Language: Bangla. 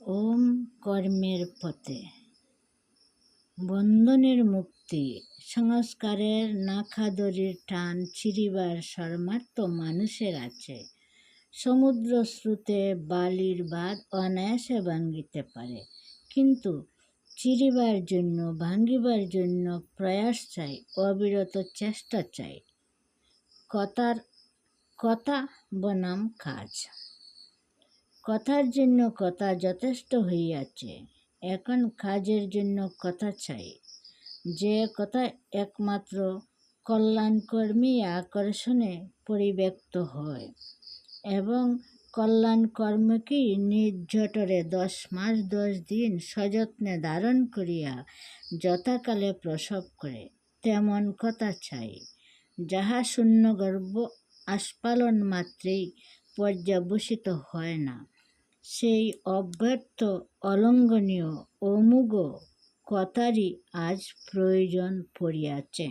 ওম কর্মের পথে। বন্ধনের মুক্তি। সংস্কারের নাখাদরির টান চিরিবার সামর্থ্য মানুষের আছে। সমুদ্র স্রোতে বালির বাঁধ অনায়াসে ভাঙ্গিতে পারে। কিন্তু চিরিবার জন্য, ভাঙ্গিবার জন্য প্রয়াস চাই, অবিরত চেষ্টা চাই। কথার, কথা বনাম কাজ। কথার জন্য কথা যথেষ্ট হইয়াছে, এখন কাজের জন্য কথা চাই। যে কথা একমাত্র কল্যাণকর্মী আকর্ষণে পরিব্যক্ত হয় এবং কল্যাণ কর্মকেই নির্ঝটরে দশ মাস দশ দিন সযত্নে ধারণ করিয়া যথাকালে প্রসব করে, তেমন কথা চাই। যাহা শূন্যগর্ভ আস্পালন মাত্রেই পর্যবসিত হয় না। সেই অব্যর্থ অলঙ্ঘনীয় অমোঘ কথারই আজ প্রয়োজন পড়িয়াছে।